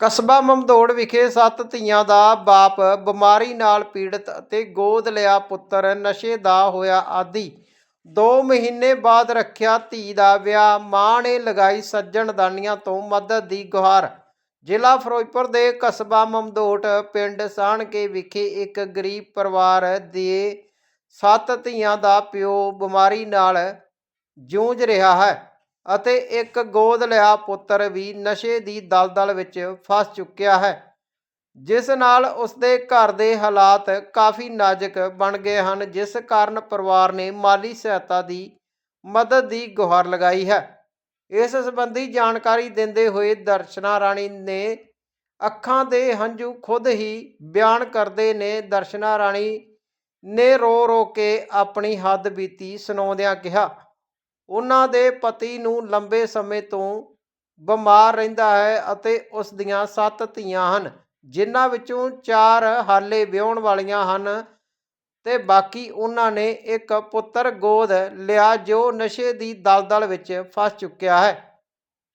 ਕਸਬਾ ਮਮਦੋੜ ਵਿਖੇ ਸੱਤ ਧੀਆਂ ਦਾ ਬਾਪ ਬਿਮਾਰੀ ਨਾਲ ਪੀੜਤ ਅਤੇ ਗੋਦ ਲਿਆ ਪੁੱਤਰ ਨਸ਼ੇ ਦਾ ਹੋਇਆ ਆਦੀ। 2 ਮਹੀਨੇ ਬਾਅਦ ਰੱਖਿਆ ਧੀ ਦਾ ਵਿਆਹ, ਮਾਂ ਨੇ ਲਗਾਈ ਸੱਜਣ ਦਾਨੀਆਂ ਤੋਂ ਮਦਦ ਦੀ ਗੁਹਾਰ। ਜ਼ਿਲ੍ਹਾ ਫਿਰੋਜ਼ਪੁਰ ਦੇ ਕਸਬਾ ਮਮਦੋਟ ਪਿੰਡ ਸਾਹਣਕੇ ਵਿਖੇ ਇੱਕ ਗਰੀਬ ਪਰਿਵਾਰ ਦੇ ਸੱਤ ਧੀਆਂ ਦਾ ਪਿਓ ਬਿਮਾਰੀ ਨਾਲ ਜੂਝ ਰਿਹਾ ਹੈ। ਅਤੇ ਇੱਕ ਗੋਦ ਲਿਆ ਪੁੱਤਰ ਵੀ ਨਸ਼ੇ ਦੀ ਦਲਦਲ ਵਿੱਚ ਫਸ ਚੁੱਕਿਆ ਹੈ, ਜਿਸ ਨਾਲ ਉਸਦੇ ਘਰ ਦੇ ਹਾਲਾਤ ਕਾਫੀ ਨਾਜ਼ੁਕ ਬਣ ਗਏ ਹਨ, ਜਿਸ ਕਾਰਨ ਪਰਿਵਾਰ ਨੇ ਮਾਲੀ ਸਹਾਇਤਾ ਦੀ ਮਦਦ ਦੀ ਗੁਹਾਰ ਲਗਾਈ ਹੈ। ਇਸ ਸੰਬੰਧੀ ਜਾਣਕਾਰੀ ਦਿੰਦੇ ਹੋਏ ਦਰਸ਼ਨਾ ਰਾਣੀ ਨੇ ਅੱਖਾਂ ਦੇ ਹੰਝੂ ਖੁਦ ਹੀ ਬਿਆਨ ਕਰਦੇ ਨੇ। ਦਰਸ਼ਨਾ ਰਾਣੀ ਨੇ ਰੋ ਰੋ ਕੇ ਆਪਣੀ ਹੱਦ ਬੀਤੀ ਸੁਣਾਉਂਦਿਆਂ ਕਿਹਾ ਉਹਨਾਂ ਦੇ ਪਤੀ ਨੂੰ ਲੰਬੇ ਸਮੇਂ ਤੋਂ ਬਿਮਾਰ ਰਹਿੰਦਾ ਹੈ ਅਤੇ ਉਸ ਦੀਆਂ ਸੱਤ ਧੀਆਂ ਹਨ, ਜਿਨ੍ਹਾਂ ਵਿੱਚੋਂ ਚਾਰ ਹਾਲੇ ਵਿਆਹੁਣ ਵਾਲੀਆਂ ਹਨ ਤੇ ਬਾਕੀ ਉਹਨਾਂ ਨੇ ਇੱਕ ਪੁੱਤਰ ਗੋਦ ਲਿਆ ਜੋ ਨਸ਼ੇ ਦੀ ਦਲਦਲ ਵਿੱਚ ਫਸ ਚੁੱਕਿਆ ਹੈ।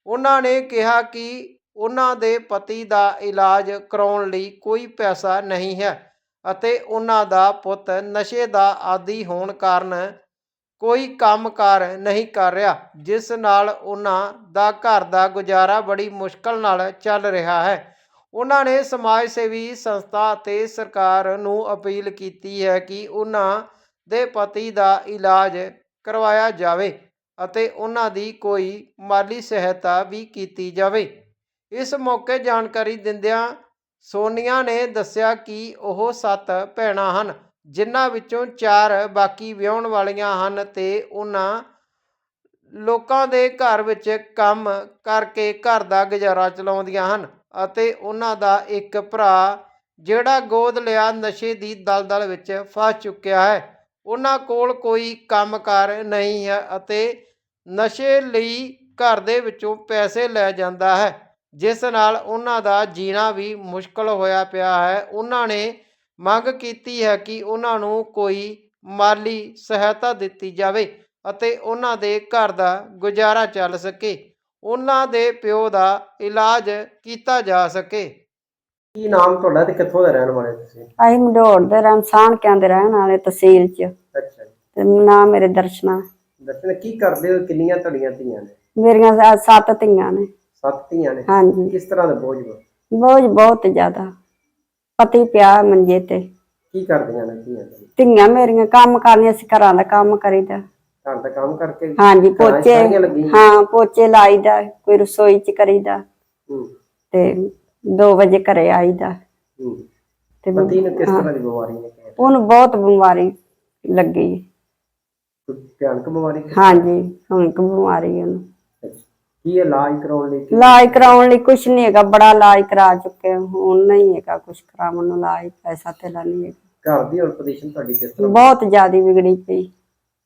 ਉਹਨਾਂ ਨੇ ਕਿਹਾ ਕਿ ਉਹਨਾਂ ਦੇ ਪਤੀ ਦਾ ਇਲਾਜ ਕਰਾਉਣ ਲਈ ਕੋਈ ਪੈਸਾ ਨਹੀਂ ਹੈ ਅਤੇ ਉਹਨਾਂ ਦਾ ਪੁੱਤ ਨਸ਼ੇ ਦਾ ਆਦੀ ਹੋਣ ਕਾਰਨ ਕੋਈ ਕੰਮਕਾਰ ਨਹੀਂ ਕਰ ਰਿਹਾ, ਜਿਸ ਨਾਲ ਉਹਨਾਂ ਦਾ ਘਰ ਦਾ ਗੁਜ਼ਾਰਾ ਬੜੀ ਮੁਸ਼ਕਲ ਨਾਲ ਚੱਲ ਰਿਹਾ ਹੈ। ਉਹਨਾਂ ਨੇ ਸਮਾਜ ਸੇਵੀ ਸੰਸਥਾ ਅਤੇ ਸਰਕਾਰ ਨੂੰ ਅਪੀਲ ਕੀਤੀ ਹੈ ਕਿ ਉਹਨਾਂ ਦੇ ਪਤੀ ਦਾ ਇਲਾਜ ਕਰਵਾਇਆ ਜਾਵੇ ਅਤੇ ਉਹਨਾਂ ਦੀ ਕੋਈ ਮਾਲੀ ਸਹਾਇਤਾ ਵੀ ਕੀਤੀ ਜਾਵੇ। ਇਸ ਮੌਕੇ ਜਾਣਕਾਰੀ ਦਿੰਦਿਆਂ ਸੋਨੀਆ ਨੇ ਦੱਸਿਆ ਕਿ ਉਹ ਸੱਤ ਭੈਣਾਂ ਹਨ। ਜਿਨ੍ਹਾਂ ਵਿੱਚੋਂ ਚਾਰ ਬਾਕੀ ਵਿਆਹੁਣ ਵਾਲੀਆਂ ਹਨ ਤੇ ਉਹਨਾਂ ਲੋਕਾਂ ਦੇ ਘਰ ਵਿੱਚ ਕੰਮ ਕਰਕੇ ਘਰ ਦਾ ਗੁਜ਼ਾਰਾ ਚਲਾਉਂਦੀਆਂ ਹਨ ਅਤੇ ਉਹਨਾਂ ਦਾ ਇੱਕ ਭਰਾ ਜਿਹੜਾ ਗੋਦ ਲਿਆ ਨਸ਼ੇ ਦੀ ਦਲਦਲ ਵਿੱਚ ਫਸ ਚੁੱਕਿਆ ਹੈ। ਉਹਨਾਂ ਕੋਲ ਕੋਈ ਕੰਮਕਾਰ ਨਹੀਂ ਹੈ ਅਤੇ ਨਸ਼ੇ ਲਈ ਘਰ ਦੇ ਵਿੱਚੋਂ ਪੈਸੇ ਲੈ ਜਾਂਦਾ ਹੈ, ਜਿਸ ਨਾਲ ਉਹਨਾਂ ਦਾ ਜੀਣਾ ਵੀ ਮੁਸ਼ਕਲ ਹੋਇਆ ਪਿਆ ਹੈ। ਉਹਨਾਂ ਨੇ ਮੰਗ ਕੀਤੀ ਹੈ ਕਿ ਉਹਨਾਂ ਨੂੰ ਕੋਈ ਮਾਲੀ ਸਹਾਇਤਾ ਦਿੱਤੀ ਜਾਵੇ ਅਤੇ ਉਹਨਾਂ ਦੇ ਘਰ ਦਾ ਗੁਜ਼ਾਰਾ ਚੱਲ ਸਕੇ ਉਹਨਾਂ ਦੇ ਪਿਓ ਦਾ ਇਲਾਜ ਕੀਤਾ ਜਾ ਸਕੇ। ਕੀ ਨਾਮ ਤੁਹਾਡਾ ਤੇ ਕਿੱਥੋਂ ਦੇ ਰਹਿਣ ਵਾਲੇ ਤੁਸੀਂ? ਅਸੀਂ ਮਡੋੜ ਦੇ ਰਮਸਾਨ ਕਿਆਂ ਦੇ ਰਹਿਣ ਵਾਲੇ ਤਹਿਸੀਲ ਚ। ਅੱਛਾ ਜੀ। ਤੇ ਨਾਮ ਮੇਰੇ ਦਰਸ਼ਨਾ। ਦੱਸਣ ਕੀ ਕਰਦੇ ਹੋ? ਕਿੰਨੀਆਂ ਤੁਹਾਡੀਆਂ ਧੀਆਂ ਨੇ? ਮੇਰੀਆਂ ਸੱਤ ਧੀਆਂ ਨੇ। ਸੱਤ ਧੀਆਂ ਨੇ? ਹਾਂਜੀ। ਕਿਸ ਤਰ੍ਹਾਂ ਦਾ ਬੋਝ ਵਾ? ਬੋਝ ਬਹੁਤ ਜ਼ਿਆਦਾ। ਪਤੀ ਪਿਆ ਮੰਜੇ ਤੇ। ਕੀ ਕਰਦੀਆਂ ਨੇ ਧੀਆਂ? ਤੁਹਾਡੀਆਂ? ਧੀਆਂ ਮੇਰੀਆਂ ਕੰਮ ਕਰਨੀਆਂ ਅਸੀਂ ਘਰਾਂ ਦਾ ਕੰਮ ਕਰੀਦਾ। ਘਰ ਦਾ ਕੰਮ ਕਰਕੇ? ਹਾਂਜੀ ਘਰਾਂ 'ਚ ਪੋਚੇ ਸਾਰੀਆਂ ਲੱਗੀਆਂ? ਹਾਂ ਪੋਚੇ ਲਾਈਦਾ ਕੋਈ ਰਸੋਈ ਚ ਕਰੀਦਾ। ਹੂੰ। ਤੇ 2 ਵਜੇ ਘਰੇ ਆਈਦਾ। ਹੂੰ। ਤੇ ਪਤੀ ਨੂੰ ਕਿਸ ਤਰ੍ਹਾਂ ਦੀ ਬਿਮਾਰੀ ਨੇ ਉਹਨੂੰ ਬਹੁਤ ਬਿਮਾਰੀ ਲੱਗੀ। ਕੋਈ ਭਿਆਨਕ ਬਿਮਾਰੀ? ਹਾਂਜੀ ਹੁਣ ਕਿ ਬਿਮਾਰੀ ਉਹਨੂੰ। ਕੀ ਇਲਾਜ ਕਰਾਉਣ ਲਈ ਕੀ- ਇਲਾਜ ਕਰਾਉਣ ਲਈ ਕੁਛ ਨਹੀਂ ਹੈਗਾ ਬੜਾ ਇਲਾਜ ਕਰਾ ਚੁੱਕੇ ਹਾਂ, ਹੁਣ ਨਹੀਂ ਹੈਗਾ ਕੁਛ ਕਰਾਉਣ ਨੂੰ ਇਲਾਜ ਪੈਸਾ ਤੇ ਨਹੀਂ ਹੈਗਾ। ਘਰ ਦੀ ਹੁਣ ਪੋਜੀਸ਼ਨ ਤੁਹਾਡੀ ਕਿਸ ਤਰ੍ਹਾਂ? ਬਹੁਤ ਜ਼ਿਆਦਾ ਵਿਗੜੀ ਪਈ।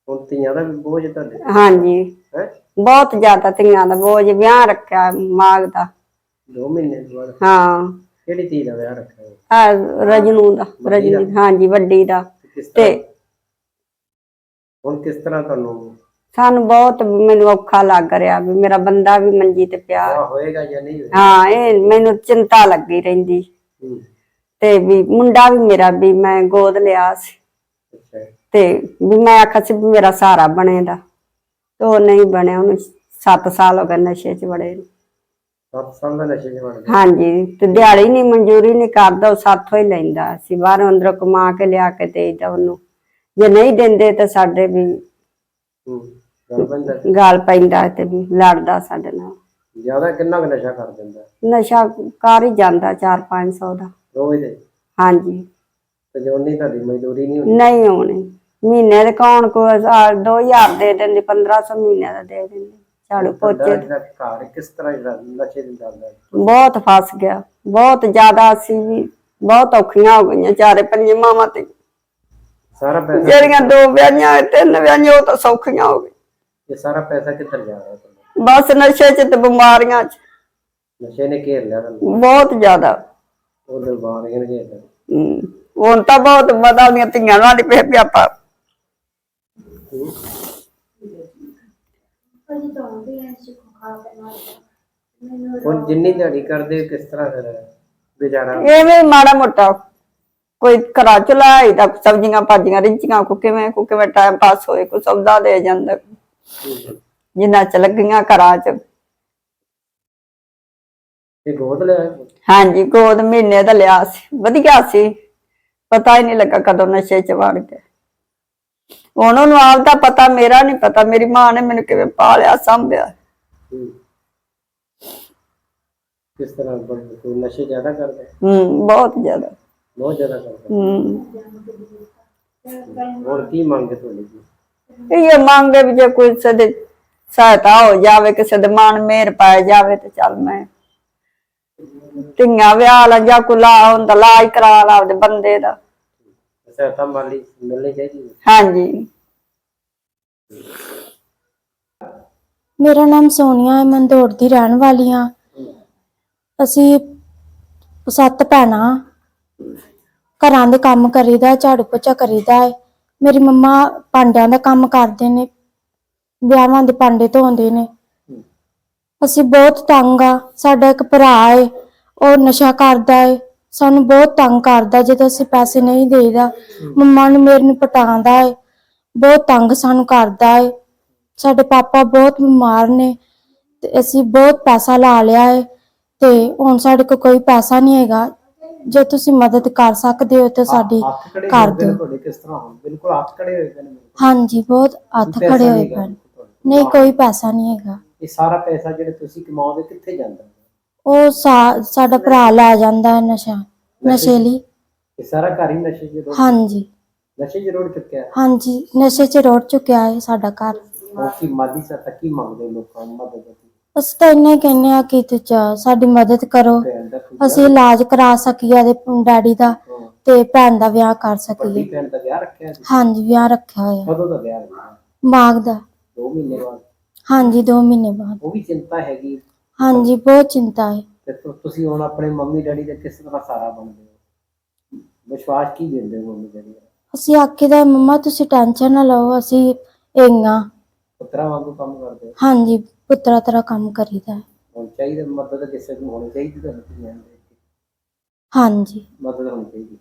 ਹੁਣ ਧੀਆਂ ਦਾ ਵੀ ਬੋਝ ਤੁਹਾਡੇ? ਹਾਂਜੀ। ਹੈ? ਬਹੁਤ ਜ਼ਿਆਦਾ ਧੀਆਂ ਦਾ ਬੋਝ ਵਿਆਹ ਰੱਖਿਆ ਮਾਗ ਦਾ। 2 ਮਹੀਨੇ ਤੋਂ ਬਾਅਦ? ਹਾਂ। ਕਿਹੜੀ ਧੀ ਦਾ ਵਿਆਹ ਰੱਖਿਆ? ਹੈ? ਆਹ ਰਜਨੂ ਦਾ ਰਜਨੀ ਹਾਂਜੀ ਵੱਡੀ ਦਾ। ਕਿਸ ਤੇ ਤਰ੍ਹਾਂ ਹੁਣ ਕਿਸ ਤਰ੍ਹਾਂ ਤੁਹਾਨੂੰ ਸਾਨੂੰ ਬਹੁਤ ਮੈਨੂੰ ਔਖਾ ਲੱਗ ਰਿਹਾ ਵੀ ਮੇਰਾ ਬੰਦਾ ਵੀ ਮੰਜੀ ਤੇ ਪਿਆ ਵਿਆਹ ਹੋਏਗਾ ਜਾਂ ਨਹੀਂ ਹੋਏਗਾ? ਹਾਂ ਇਹ ਮੈਨੂੰ ਚਿੰਤਾ ਲੱਗੀ ਰਹਿੰਦੀ। ਹੂੰ। ਤੇ ਵੀ ਮੁੰਡਾ ਵੀ ਮੇਰਾ ਵੀ ਮੈਂ ਗੋਦ ਲਿਆ ਸੀ। ਅੱਛਾ। ਤੇ ਵੀ ਮੈਂ ਆਖਿਆ ਸੀ ਵੀ ਮੇਰਾ ਸਹਾਰਾ ਬਣੇਗਾ। ਤੇ ਉਹ ਨਹੀਂ ਬਣਿਆ ਉਹਨੂੰ 7 ਸਾਲ ਹੋ ਗਏ ਨਸ਼ੇ 'ਚ ਵੜੇ ਨੂੰ। 7 ਸਾਲ ਦਾ ਨਸ਼ੇ 'ਚ ਬਣ ਗਿਆ ਹਾਂਜੀ ਤੇ ਦਿਹਾੜੀ ਨਹੀਂ ਮਨਜ਼ੂਰੀ ਨਹੀਂ ਕਰਦਾ ਉਹ ਸਾਥੋਂ ਹੀ ਲੈਂਦਾ। ਸੀ ਬਾਹਰੋਂ ਅੰਦਰੋਂ ਕਮਾ ਕੇ ਲਿਆ ਕੇ ਦੇਈਦਾ ਉਹਨੂੰ। ਜੇ ਨਹੀਂ ਦਿੰਦੇ ਤਾਂ ਸਾਡੇ ਵੀ ਗੱਲ ਪੈਂਦਾ। ਤੇ ਲੜਦਾ ਸਾਡੇ ਨਾਲ। ਜ਼ਿਆਦਾ ਕਿੰਨਾ ਕੁ ਨਸ਼ਾ ਕਰ ਦਿੰਦਾ? ਨਸ਼ਾ ਕਰ ਹੀ ਜਾਂਦਾ 4-500 ਦਾ। ਰੋਜ਼ ਦੇ? ਹਾਂਜੀ। ਤੇ ਜੋ ਨਹੀਂ ਤੁਹਾਡੀ ਮਜ਼ਦੂਰੀ ਨਹੀਂ ਹੁੰਦੀ? ਨਹੀਂ ਆਉਣੀ ਮਹੀਨੇ ਦੇ ਕੌਣ ਕੋ 2000 ਦੇ ਦਿੰਦੇ 1500 ਮਹੀਨੇ ਦਾ ਦੇ ਦਿੰਦੇ। ਝਾੜੂ ਪੋਚੇ ਘਰ ਕਿਸ ਤਰ੍ਹਾਂ ਜਿਹੜਾ ਨਸ਼ੇ ਦੀ ਗੱਲ ਹੈ? ਬਹੁਤ ਫਸ ਗਿਆ। ਬਹੁਤ ਜ਼ਿਆਦਾ ਅਸੀਂ ਵੀ ਬਹੁਤ ਔਖੀਆਂ ਹੋ ਗਈਆਂ। ਚਾਰੇ ਪੰਜੇ ਮਾਵਾਂ ਤੇ ਸਾਰਾ ਪੈਸਾ ਜਿਹੜੀਆਂ ਦੋ ਵਿਆਹੀਆਂ ਤਿੰਨ ਵਿਆਹੀਆਂ ਉਹ ਤਾਂ ਸੌਖੀਆਂ ਹੋ ਗਈਆਂ। ਇਹ ਸਾਰਾ ਪੈਸਾ ਕਿੱਧਰ ਜਾ ਰਿਹਾ ਬਸ ਨਸ਼ੇ 'ਚ ਤੇ ਬਿਮਾਰੀਆਂ 'ਚ। ਨਸ਼ੇ ਨੇ ਘੇਰ ਲਿਆ ਤੁਹਾਨੂੰ? ਬਹੁਤ ਜ਼ਿਆਦਾ। ਉਹ ਬਿਮਾਰੀਆਂ ਨੇ ਘੇਰ ਲਿਆ। ਹਮ, ਹੁਣ ਤਾਂ ਬਹੁਤ ਬਦਾ ਦੀਆਂ ਧੀਆਂ ਨਾਲ ਹੀ ਪਾ ਹੁਣ ਜਿੰਨੀ ਦਿਹਾੜੀ ਕਰਦੇ ਹੋ, ਕਿਸ ਤਰ੍ਹਾਂ ਫਿਰ ਗੁਜ਼ਾਰਾ ਐਵੇਂ ਹੀ ਮਾੜਾ ਮੋਟਾ। ਕੋਈ ਘਰਾਂ ਚ ਲਾਈ ਦਾ ਸਬਜ਼ੀਆਂ ਭਾਜੀਆਂ ਰਿੰਚੀਆਂ ਕੋ ਕਿਵੇਂ ਕੋ ਕਿਵੇਂ ਟਾਈਮ ਪਾਸ ਹੋਏ ਕੋ ਸੌਦਾ ਦੇ ਜਾਂਦਾ। ਜਿੰਨਾ ਚ ਲੱਗੀਆਂ ਘਰਾਂ ਚ। ਇਹ ਗੋਦ ਲਿਆ ਹੈ? ਹਾਂਜੀ ਗੋਦ ਮਹੀਨੇ ਦਾ ਲਿਆ ਸੀ। ਵਧੀਆ ਸੀ। ਪਤਾ ਹੀ ਨਹੀਂ ਲੱਗਾ ਕਦੋਂ ਨਸ਼ੇ ਚ ਵੜ ਗਿਆ। ਉਹਨਾਂ ਨੂੰ ਆਪ ਦਾ ਪਤਾ ਮੇਰਾ ਨਹੀਂ ਪਤਾ। ਮੇਰੀ ਮਾਂ ਨੇ ਮੈਨੂੰ ਕਿਵੇਂ ਪਾਲਿਆ ਸੰਭਿਆ। ਹੂੰ। ਕਿਸ ਤਰ੍ਹਾਂ ਬਣ- ਕੋਈ ਨਸ਼ੇ ਜ਼ਿਆਦਾ ਕਰਦਾ? ਹੈ? ਹੂੰ ਬਹੁਤ ਜ਼ਿਆਦਾ। ਬਹੁਤ ਜ਼ਿਆਦਾ ਕਰਦਾ ਹੂੰ ਹੈ। ਹੋਰ ਕੀ ਮੰਗ ਹੈ ਤੁਹਾਡੀ ਜੀ? ਇਹ ਮੰਗੇ ਵੀ ਜੇ ਕੋਈ ਕਿਸੇ ਦੀ ਸਹਾਇਤਾ ਹੋ ਜਾਵੇ ਕਿਸੇ ਦੇ ਮਨ ਮੇਰ ਪਾਇਆ ਜਾਵੇ ਤੇ ਚੱਲ ਮੈਂ ਧੀਆਂ ਵਿਆਹ ਲਾ ਜਾਂ ਕੋਈ ਲਾ ਹੁੰਦਾ ਲਾਜ ਕਰਾ ਲਾ ਆਪਦੇ ਬੰਦੇ ਦਾ। ਸਹਾਇਤਾ ਮਾਲੀ ਮਿਲਣੀ ਚਾਹੀਦੀ ਹੈ। ਹਾਂਜੀ। ਮੇਰਾ ਨਾਮ ਸੋਨੀਆ ਹੈ ਮੈਂ ਦੌੜ ਦੀ ਰਹਿਣ ਵਾਲੀ ਹਾਂ। ਅਸੀਂ ਸੱਤ ਭੈਣਾਂ। ਘਰਾਂ ਦੇ ਕੰਮ ਕਰੀਦਾ ਝਾੜੂ ਪੋਚਾ ਕਰੀਦਾ ਹੈ ਮੇਰੀ ਮੰਮਾ ਭਾਂਡਿਆਂ ਦਾ ਕੰਮ ਕਰਦੇ ਨੇ ਵਿਆਹਾਂ ਦੇ ਭਾਂਡੇ ਧੋਂਦੇ ਨੇ। ਅਸੀਂ ਬਹੁਤ ਤੰਗ ਆ ਸਾਡਾ ਇੱਕ ਭਰਾ ਹੈ ਉਹ ਨਸ਼ਾ ਕਰਦਾ ਹੈ ਸਾਨੂੰ ਬਹੁਤ ਤੰਗ ਕਰਦਾ ਜਦੋਂ ਅਸੀਂ ਪੈਸੇ ਨਹੀਂ ਦੇਈਦਾ ਮੰਮਾ ਨੂੰ ਮੇਰੇ ਨੂੰ ਪਟਾਉਂਦਾ ਹੈ ਬਹੁਤ ਤੰਗ ਸਾਨੂੰ ਕਰਦਾ ਹੈ ਸਾਡੇ ਪਾਪਾ ਬਹੁਤ ਬਿਮਾਰ ਨੇ ਤੇ ਅਸੀਂ ਬਹੁਤ ਪੈਸਾ ਲਾ ਲਿਆ ਹੈ ਤੇ ਹੁਣ ਸਾਡੇ ਕੋਲ ਕੋਈ ਪੈਸਾ ਨਹੀਂ ਹੈਗਾ। ਜੇ ਤੁਸੀਂ ਮਦਦ ਕਰ ਸਕਦੇ ਹੋ ਤਾਂ ਸਾਡੀ ਹੱਥ ਖੜੇ ਕਰ ਹੁੰਦੇ ਨੇ ਦਿਓ। ਤੁਹਾਡੇ ਕਿਸ ਤਰ੍ਹਾਂ ਹੋਣ? ਬਿਲਕੁਲ ਹੱਥ ਖੜੇ ਹੋਏ ਪਏ ਨੇ ਹਾਂਜੀ ਬਹੁਤ ਹੱਥ ਪੈਸਾ ਖੜੇ ਨਹੀਂ ਹੋਏ ਹੈਗਾ ਪਏ ਨੇ। ਤੁਹਾਡੇ ਕੋਲ। ਨਹੀਂ ਕੋਈ ਪੈਸਾ ਨਹੀਂ ਹੈਗਾ। ਇਹ ਸਾਰਾ ਪੈਸਾ ਜਿਹੜੇ ਤੁਸੀਂ ਕਮਾਉਂਦੇ ਕਿੱਥੇ ਜਾਂਦਾ? ਹੈ? ਉਹ ਸਾ- ਸਾਡਾ ਭਰਾ ਲੈ ਜਾਂਦਾ ਹੈ ਨਸ਼ਾ ਨਸ਼ੇ ਲਈ। ਇਹ ਸਾਰਾ ਘਰ ਹੀ ਨਸ਼ੇ ਚ ਰੋੜ ਹਾਂਜੀ। ਨਸ਼ੇ ਚ ਰੋੜ ਚੁੱਕਿਆ? ਹੈ ਹਾਂਜੀ ਨਸ਼ੇ 'ਚ ਰੁੜ ਚੁੱਕਿਆ ਹੈ ਸਾਡਾ ਘਰ। ਉਹ ਕੀ ਮਾਦੀ ਸਹਾਇਤਾ ਕੀ ਮੰਗਦੇ ਹੋ ਲੋਕਾਂ ਨੂੰ ਮਦਦ? ਦੀ ਅਸੀਂ ਤਾਂ ਇੰਨਾ ਹੀ ਕਹਿੰਦੇ ਆ ਕਿ ਤੁਸੀਂ ਸਾਡੀ ਮਦਦ ਕਰੋ। ਭੈਣ ਦਾ ਅਸੀਂ ਇਲਾਜ ਕਰਾ ਸਕੀਏ ਦੇ ਡੈਡੀ ਦਾ ਹਾਂ। ਤੇ ਭੈਣ ਦਾ ਵਿਆਹ ਕਰ ਵੱਡੀ ਸਕੀਏ ਭੈਣ ਦਾ ਵਿਆਹ ਰੱਖਿਆ ਸੀ? ਹਾਂਜੀ ਵਿਆਹ ਰੱਖਿਆ ਹੋਇਆ। ਕਦੋਂ ਦਾ ਵਿਆਹ ਮਹੀਨੇ ਬਾਅਦ? ਹਾਂਜੀ 2 ਮਹੀਨੇ ਬਾਅਦ। ਉਹ ਵੀ ਚਿੰਤਾ ਹੈਗੀ। ਹਾਂਜੀ ਬਹੁਤ ਚਿੰਤਾ ਹੈ। ਤੇ ਤੁ- ਤੁਸੀਂ ਹੁਣ ਆਪਣੇ ਮੰਮੀ ਡੈਡੀ ਦਾ ਕਿਸ ਤਰ੍ਹਾਂ ਸਾਰਾ ਬਣਦੇ ਹੋ? ਵਿਸ਼ਵਾਸ ਕੀ ਦਿੰਦੇ ਹੋ ਮੰਮੀ ਡੈਡੀ ਦਾ? ਅਸੀਂ ਆਖੀਦਾ ਮੰਮਾ ਤੁਸੀਂ ਟੈਨਸ਼ਨ ਨਾ ਲਓ ਅਸੀਂ ਇੰਗਾ। ਪੁੱਤਰਾ ਵਾਂਗੂ ਕੰਮ ਕਰਦੇ ਹੋ? ਹਾਂਜੀ। ਪੁੱਤਰਾ ਤਰ੍ਹਾਂ ਕੰਮ ਕਰੀਦਾ ਹੈ। ਹੁਣ ਚਾਹੀਦਾ ਮਦਦ ਕਿਸੇ ਨੂੰ ਹੋਣੀ ਚਾਹੀਦੀ ਤੁਹਾਨੂੰ ਧੀਆਂ ਦੇ ਹਾਂਜੀ। ਮਦਦ ਹੋਣੀ ਚਾਹੀਦੀ।